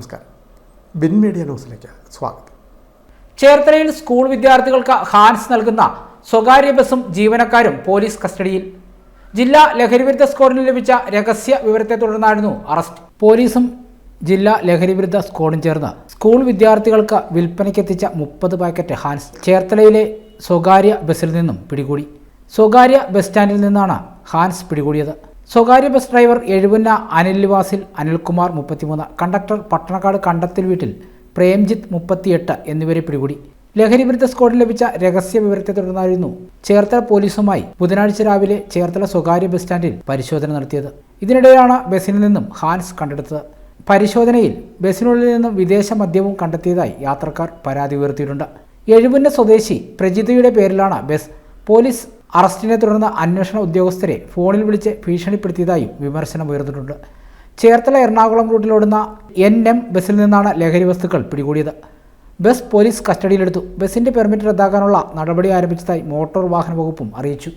നമസ്കാരം. Bin media ന്യൂസിലേക്ക് സ്വാഗതം. ചേർത്തലയിൽ സ്കൂൾ വിദ്യാർത്ഥികൾക്ക് ഹാൻസ് നൽകുന്ന സ്വകാര്യ ബസും ജീവനക്കാരും പോലീസ് കസ്റ്റഡിയിൽ. ജില്ലാ ലഹരിവിരുദ്ധ സ്ക്വാഡിന് ലഭിച്ച രഹസ്യ വിവരത്തെ തുടർന്നായിരുന്നു അറസ്റ്റ്. പോലീസും ജില്ലാ ലഹരിവിരുദ്ധ സ്ക്വാഡും ചേർന്ന് സ്കൂൾ വിദ്യാർത്ഥികൾക്ക് വിൽപ്പനയ്ക്കെത്തിച്ച മുപ്പത് പാക്കറ്റ് ഹാൻസ് ചേർത്തലയിലെ സ്വകാര്യ ബസ്സിൽ നിന്നും പിടികൂടി. സ്വകാര്യ ബസ് സ്റ്റാൻഡിൽ നിന്നാണ് ഹാൻസ് പിടികൂടിയത്. സ്വകാര്യ ബസ് ഡ്രൈവർ എഴുപുന്ന അനിൽ നിവാസിൽ അനിൽകുമാർ മുപ്പത്തിമൂന്ന് കണ്ടക്ടർ പട്ടണക്കാട് കണ്ടത്തിൽ വീട്ടിൽ പ്രേംജിത്ത് മുപ്പത്തിയെട്ട് എന്നിവരെ പിടികൂടി. ലഹരിവിരുദ്ധ സ്ക്വാഡിൽ ലഭിച്ച രഹസ്യ വിവരത്തെ തുടർന്നായിരുന്നു ചേർത്തല പോലീസുമായി ബുധനാഴ്ച രാവിലെ ചേർത്തല സ്വകാര്യ ബസ് സ്റ്റാൻഡിൽ പരിശോധന നടത്തിയത്. ഇതിനിടെയാണ് ബസ്സിൽ നിന്നും ഹാൻസ് കണ്ടെടുത്തത്. പരിശോധനയിൽ ബസ്സിനുള്ളിൽ നിന്നും വിദേശ മദ്യവും കണ്ടെത്തിയതായി യാത്രക്കാർ പരാതി ഉയർത്തിയിട്ടുണ്ട്. എഴുപുന്ന സ്വദേശി പ്രജിതയുടെ പേരിലാണ് ബസ് പോലീസ് അറസ്റ്റിനെ തുടർന്ന് അന്വേഷണ ഉദ്യോഗസ്ഥരെ ഫോണിൽ വിളിച്ച് ഭീഷണിപ്പെടുത്തിയതായും വിമർശനം ഉയർന്നിട്ടുണ്ട്. ചേർത്തല എറണാകുളം റൂട്ടിലോടുന്ന എൻ എം ബസ്സിൽ നിന്നാണ് ലഹരി വസ്തുക്കൾ പിടികൂടിയത്. ബസ് പോലീസ് കസ്റ്റഡിയിലെടുത്തു. ബസിന്റെ പെർമിറ്റ് റദ്ദാക്കാനുള്ള നടപടി ആരംഭിച്ചതായി മോട്ടോർ വാഹന വകുപ്പും അറിയിച്ചു.